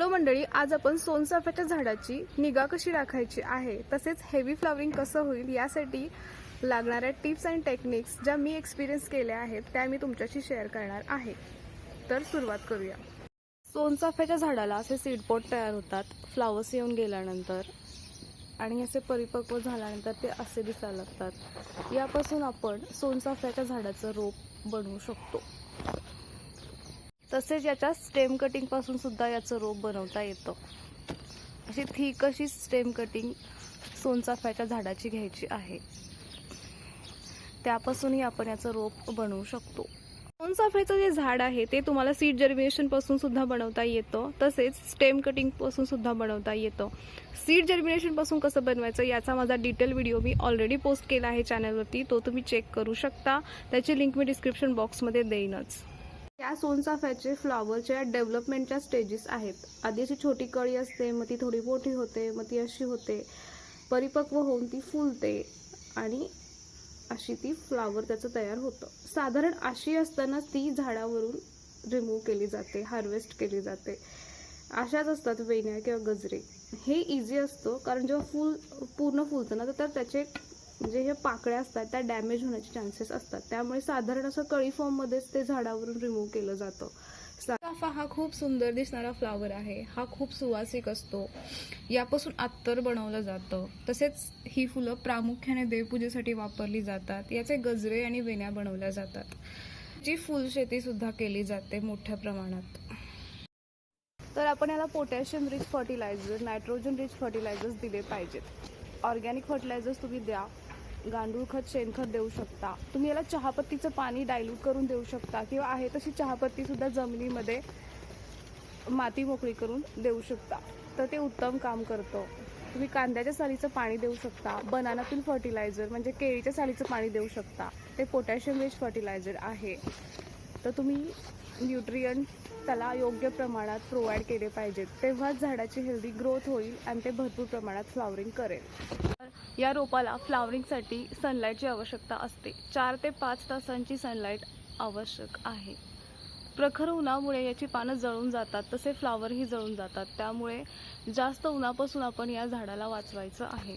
Hello मंडळी आज आपण सोनचाफ्याच्या झाडाची निगा कशी राखायची आहे तसेच हेवी फ्लॉवरिंग कसं होईल यासाठी लागणाऱ्या टिप्स अँड टेक्निक्स ज्या मी एक्सपिरियन्स केल्या आहेत त्या मी तुमच्याशी शेअर करणार आहे. तर सुरुवात करूया. सोनचाफ्याच्या झाडाला असे सीडपोट तयार होतात फ्लावर्स येऊन गेल्यानंतर आणि असे परिपक्व झाल्यानंतर ते असे दिसायला लागतात. यापासून आपण सोनचाफ्याच्या झाडाचं रोप बनवू शकतो. तसेच याच्या स्टेम कटिंगपासून सुद्धा याचं रोप बनवता येतं. अशी थिक अशी स्टेम कटिंग सोनचाफ्याच्या झाडाची घ्यायची आहे. त्यापासूनही आपण याचं रोप बनवू शकतो. सोनचाफ्याचं जे झाड आहे ते तुम्हाला सीड जर्मिनेशनपासून सुद्धा बनवता येतं. तसेच स्टेम कटिंगपासून सुद्धा बनवता येतं. सीड जर्मिनेशनपासून कसं बनवायचं याचा माझा डिटेल व्हिडिओ मी ऑलरेडी पोस्ट केला आहे चॅनलवरती तो तुम्ही चेक करू शकता. त्याची लिंक मी डिस्क्रिप्शन बॉक्समध्ये देईनच. या सोनचाफ्याचे फ्लॉवरच्या डेव्हलपमेंटच्या स्टेजेस आहेत. आधी अशी छोटी कळी असते मग ती थोडी मोठी होते मग ती अशी होते. परिपक्व होऊन ती फुलते आणि अशी ती फ्लावर त्याचं तयार होतं. साधारण अशी असतानाच ती झाडावरून रिमूव्ह केली जाते हार्वेस्ट केली जाते. अशाच असतात वेण्या किंवा गजरे. हे इझी असतं कारण जेव्हा फुल पूर्ण फुलतं ना तर त्याचे जे हे पाकळ्या असतात त्या डॅमेज होण्याचे चान्सेस असतात. त्यामुळे साधारण असं कळी फॉर्ममध्येच ते झाडावरून रिमूव्ह केलं जातं. चाफा हा खूप सुंदर दिसणारा फ्लावर आहे. हा खूप सुवासिक असतो. यापासून अत्तर बनवलं जातं. तसेच ही फुलं प्रामुख्याने देवपूजेसाठी वापरली जातात. याचे गजरे आणि वेण्या बनवल्या जातात. जी फुलशेती सुद्धा केली जाते मोठ्या प्रमाणात. तर आपण याला potassium rich fertiliser nitrogen rich fertilisers दिले पाहिजेत. ऑर्गॅनिक फर्टिलायझर्स तुम्ही द्या. गांडूळ खत शेणखत देऊ शकता. तुम्ही याला चहापत्तीचं पाणी डायल्यूट करून देऊ शकता किंवा आहे तशी चहापत्ती सुद्धा जमिनीमध्ये माती मोकळी करून देऊ शकता. तर ते उत्तम काम करतं. तुम्ही कांद्याच्या सालीचं पाणी देऊ शकता. बनानातील फर्टिलायझर म्हणजे केळीच्या सालीचं पाणी देऊ शकता. ते पोटॅशियम रिच फर्टिलायझर आहे. तर तुम्ही न्यूट्रियन त्याला योग्य प्रमाणात प्रोव्हाइड केले पाहिजेत. तेव्हाच झाडाची हेल्दी ग्रोथ होईल आणि ते भरपूर प्रमाणात फ्लावरिंग करेल. या रोपाला फ्लावरिंगसाठी सनलाईटची आवश्यकता असते. चार ते पाच तासांची सनलाईट आवश्यक आहे. प्रखर उन्हामुळे याची पानं जळून जातात तसे फ्लावरही जळून जातात. त्यामुळे जास्त उन्हापासून आपण या झाडाला वाचवायचं आहे.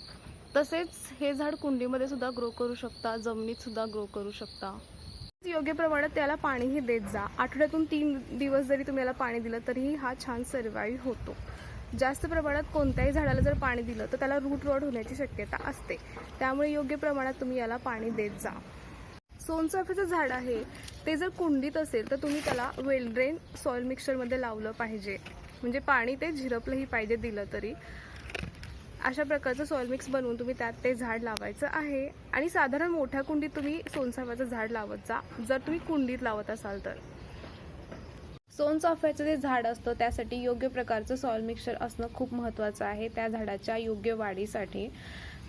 तसेच हे झाड कुंडीमध्ये सुद्धा ग्रो करू शकता जमिनीत सुद्धा ग्रो करू शकता. योग्य प्रमाणात त्याला पाणीही देत जा. आठवड्यातून तीन दिवस जरी तुम्ही याला पाणी दिलं तरीही हा छान सर्वाईव्ह होतो. जास्त प्रमाणात कोणत्याही झाडाला जर पाणी दिलं तर त्याला रूट रॉड होण्याची शक्यता असते. त्यामुळे योग्य प्रमाणात तुम्ही याला पाणी देत जा. सोनचाफ्याचं झाड आहे. ते जर कुंडीत असेल तर तुम्ही त्याला वेल ड्रेन सॉइल मिक्सरमध्ये लावलं पाहिजे. म्हणजे पाणी ते झिरपलंही पाहिजे दिलं तरी. अशा प्रकारचं सॉइल मिक्स बनवून तुम्ही त्यात ते झाड लावायचं आहे. आणि साधारण मोठ्या कुंडीत तुम्ही सोनचाफ्याचं झाड लावत जा. जर तुम्ही कुंडीत लावत असाल तर. सोनचाफ्याचं जे झाड असतं त्यासाठी योग्य प्रकारचं सॉइल मिक्सचर असणं खूप महत्त्वाचं आहे. त्या झाडाच्या योग्य वाढीसाठी.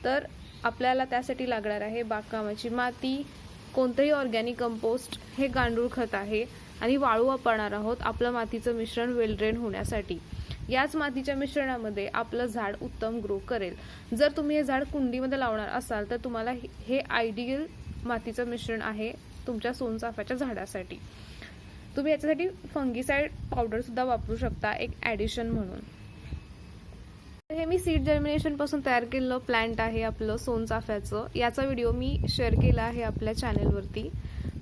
तर आपल्याला त्यासाठी लागणार आहे बागकामाची माती. कोणतंही ऑर्गॅनिक कंपोस्ट हे गांडूळ खत आहे. आणि वाळू वापरणार आहोत आपलं मातीचं मिश्रण वेल ड्रेन होण्यासाठी. याच मातीच्या मिश्रणामध्ये आपलं झाड उत्तम ग्रो करेल. जर तुम्ही हे झाड कुंडीमध्ये लावणार असाल तर तुम्हाला हे- हे आयडियल मातीचं मिश्रण आहे तुमच्या सोनचाफ्याच्या झाडासाठी. तुम्ही याच्यासाठी फंगीसाईड पावडर सुद्धा वापरू शकता एक ॲडिशन म्हणून. तर हे मी सीड जर्मिनेशनपासून तयार केलेलं प्लांट आहे आपलं सोनचाफ्याचं. याचा व्हिडिओ मी शेअर केला आहे आपल्या चॅनलवरती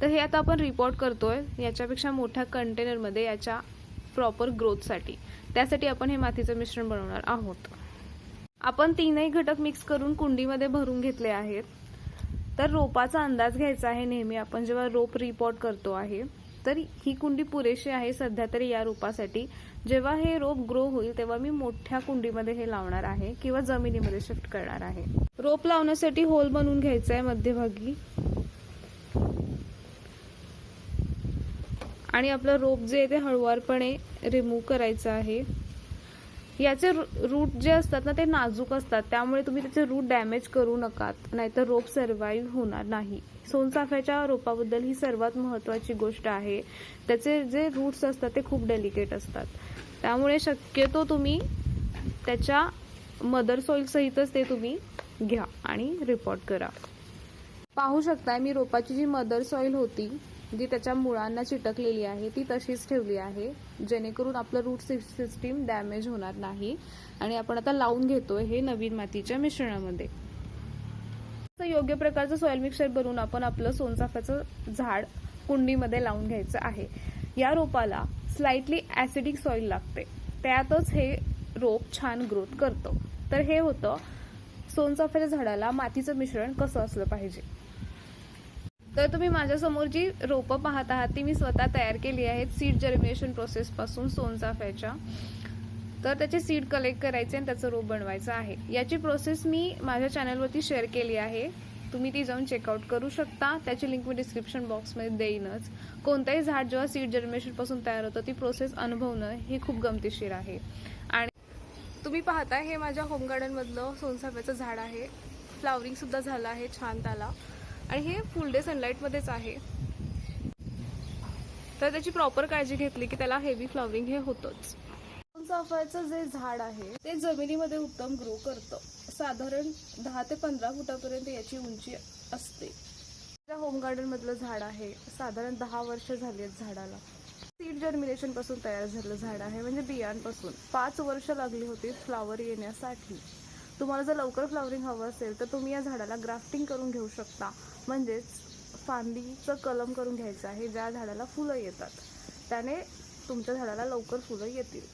तर हे आता आपण रिपोर्ट करतोय याच्यापेक्षा मोठ्या कंटेनरमध्ये याच्या प्रॉपर ग्रोथसाठी त्यासाठी आपण हे मातीचं मिश्रण बनवणार आहोत. आपण तीनही घटक मिक्स करून कुंडीमध्ये भरून घेतले आहेत. तर रोपाचा अंदाज घ्यायचा आहे नेहमी. आपण जेव्हा रोप रिपोर्ट करतो आहे तर ही कुंडी पुरेशी आहे सध्या तरी या रोपासाठी. जेव्हा हे रोप ग्रो होईल तेव्हा मी मोठ्या कुंडीमध्ये हे लावणार आहे किंवा जमिनीमध्ये शिफ्ट करणार आहे. रोप लावण्यासाठी होल बनवून घ्यायचा आहे मध्यभागी. आणि आपलं रोप जे आहे ते हळुवारपणे रिमूव्ह करायचं आहे. याचे रूट जे असतात ना ते नाजूक असतात. त्यामुळे तुम्ही त्याचे रूट डॅमेज करू नकात. नाहीतर रोप सर्वाईव्ह होणार नाही. सोनचाफ्याच्या रोपाबद्दल ही सर्वात महत्त्वाची गोष्ट आहे. त्याचे जे रूट्स असतात ते खूप डेलिकेट असतात. त्यामुळे शक्यतो तुम्ही त्याच्या मदर सॉईल सहितच ते तुम्ही घ्या आणि रिपोर्ट करा. पाहू शकताय मी रोपाची जी मदर सॉईल होती जी त्याच्या मुळांना चिटकलेली आहे ती तशीच ठेवली आहे. जेणेकरून आपलं रूट सिस्टीम डॅमेज होणार नाही. आणि आपण आता लावून घेतोय हे नवीन मातीच्या मिश्रणामध्ये. योग्य प्रकारचं सॉइल मिक्सर बनवून आपण आपलं सोनचाफ्याचं झाड कुंडीमध्ये लावून घ्यायचं आहे. या रोपाला स्लाइटली ॲसिडिक सॉइल लागते. त्यातच हे रोप छान ग्रोथ करतं. तर हे होतं सोनचाफ्याच्या झाडाला मातीचं मिश्रण कसं असलं पाहिजे? तर तुम्ही माझ्यासमोर जी रोपं पाहत आहात ती मी स्वतः तयार केली आहेत सीड जर्मिनेशन प्रोसेसपासून सोनचाफ्याच्या तर त्याचे सीड कलेक्ट करायचे आणि त्याचं रोप बनवायचं आहे. याची प्रोसेस मी माझ्या चॅनलवरती शेअर केली आहे. तुम्ही ती जाऊन चेकआउट करू शकता. त्याची लिंक मी डिस्क्रिप्शन बॉक्समध्ये देईनच. कोणतंही झाड जेव्हा सीड जर्मिनेशनपासून तयार होतं ती प्रोसेस अनुभवणं ही खूप गमतीशीर आहे. आणि तुम्ही पाहता हे माझ्या होम गार्डनमधलं सोनसाफ्याचं झाड आहे. फ्लावरिंगसुद्धा झालं आहे छान त्याला. आणि हे फुल डे सनलाईटमध्येच आहे. तर त्याची प्रॉपर काळजी घेतली की त्याला हेवी फ्लॉवरिंग हे होतंच. चाफ्याचं जे झाड आहे ते जमिनीमध्ये उत्तम ग्रो करतं. साधारण दहा ते पंधरा फुटापर्यंत याची उंची असते. त्या होम गार्डन मधलं झाड आहे. साधारण दहा वर्ष झाली आहेत झाडाला. सीड जर्मिनेशनपासून तयार झालेलं झाड आहे म्हणजे बियांपासून. पाच वर्ष लागली होती फ्लावर येण्यासाठी. तुम्हाला जर लवकर फ्लावरिंग हवं असेल तर तुम्ही या झाडाला ग्राफ्टिंग करून घेऊ शकता. म्हणजेच फांदीचं कलम करून घ्यायचं आहे ज्या झाडाला फुलं येतात. त्याने तुमच्या झाडाला लवकर फुलं येतील.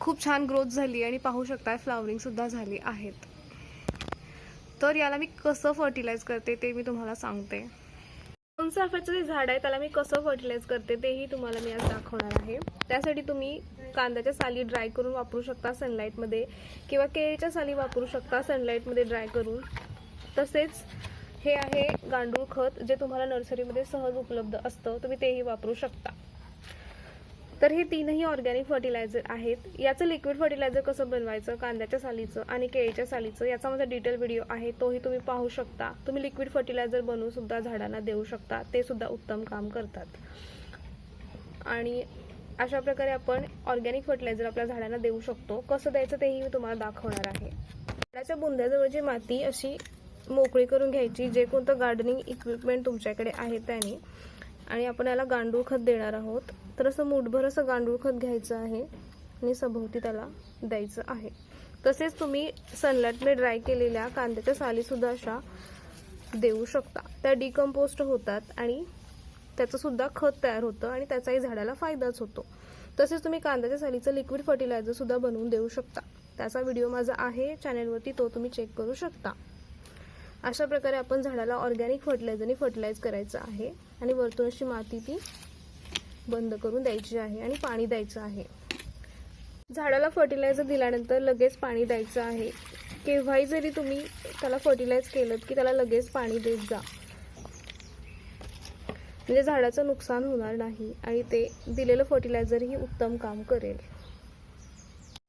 खूप छान ग्रोथ झाली आणि पाहू शकता फ्लावरिंग सुद्धा झाली आहेत. तर याला मी कसं फर्टिलाइज करते ते मी तुम्हाला सांगते. चाफ्याचं जे झाड आहे त्याला मी कसं फर्टिलाइज करते तेही तुम्हाला मी आज दाखवणार आहे. त्यासाठी तुम्ही कांद्याच्या साली ड्राय करून वापरू शकता सनलाईटमध्ये किंवा केळीच्या साली वापरू शकता सनलाईटमध्ये ड्राय करून. तसेच हे आहे गांडूळ खत जे तुम्हाला नर्सरीमध्ये सहज उपलब्ध असतं तुम्ही तेही वापरू शकता. तर हे तीनही ऑर्गॅनिक फर्टिलायझर आहेत. याचं लिक्विड फर्टिलायझर कसं बनवायचं कांद्याच्या सालीचं आणि केळीच्या सालीचं याचा माझा डिटेल व्हिडिओ आहे तोही तुम्ही पाहू शकता. तुम्ही लिक्विड फर्टिलायझर बनवून सुद्धा झाडांना देऊ शकता. ते सुद्धा उत्तम काम करतात. आणि अशा प्रकारे आपण ऑर्गॅनिक फर्टिलायझर आपल्या झाडांना देऊ शकतो. कसं द्यायचं तेही मी तुम्हाला दाखवणार आहे. झाडाच्या बुंद्याजवळची माती अशी मोकळी करून घ्यायची. जे कोणतं गार्डनिंग इक्विपमेंट तुमच्याकडे आहे त्याने. आणि आपण याला गांडूळ खत देणार आहोत. तर असं मुठभर असं गांडूळ खत घ्यायचं आहे. आणि सभोवती त्याला द्यायचं आहे. तसेच तुम्ही सनलाईटने ड्राय केलेल्या कांद्याच्या सालीसुद्धा अशा देऊ शकता. त्या डिकम्पोस्ट होतात आणि त्याचंसुद्धा खत तयार होतं आणि त्याचाही झाडाला फायदाच होतो. तसेच तुम्ही कांद्याच्या सालीचं लिक्विड फर्टिलायझरसुद्धा बनवून देऊ शकता. त्याचा व्हिडिओ माझा आहे. चॅनलवरती तो तुम्ही चेक करू शकता. अशा प्रकारे आपण झाडाला ऑर्गॅनिक फर्टिलायझरने फर्टिलाइज करायचं आहे. आणि वरतून अशी माती ती बंद करून द्यायची आहे आणि पाणी द्यायचं आहे. झाडाला फर्टिलायझर दिल्यानंतर लगेच पाणी द्यायचं आहे. केव्हाही जरी तुम्ही त्याला फर्टिलाइज केलं की त्याला लगेच पाणी देत जा. म्हणजे झाडाचं नुकसान होणार नाही आणि ते दिलेलं फर्टिलायझरही उत्तम काम करेल.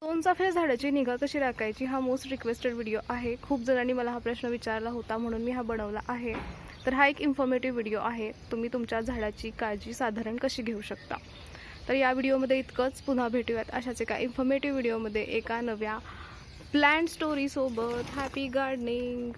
दोन चाफ्या झाडाची निगा कशी राखायची हा मोस्ट रिक्वेस्टेड व्हिडिओ आहे. खूप जणांनी मला हा प्रश्न विचारला होता म्हणून मी हा बनवला आहे. तर हा एक इन्फॉर्मेटिव्ह व्हिडिओ आहे. तुम्ही तुमच्या झाडाची काळजी साधारण कशी घेऊ शकता? तर या व्हिडिओमध्ये इतकंच. पुन्हा भेटूयात अशाच एका इन्फॉर्मेटिव्ह व्हिडिओमध्ये एका नव्या प्लॅन स्टोरीसोबत हॅपी गार्डनिंग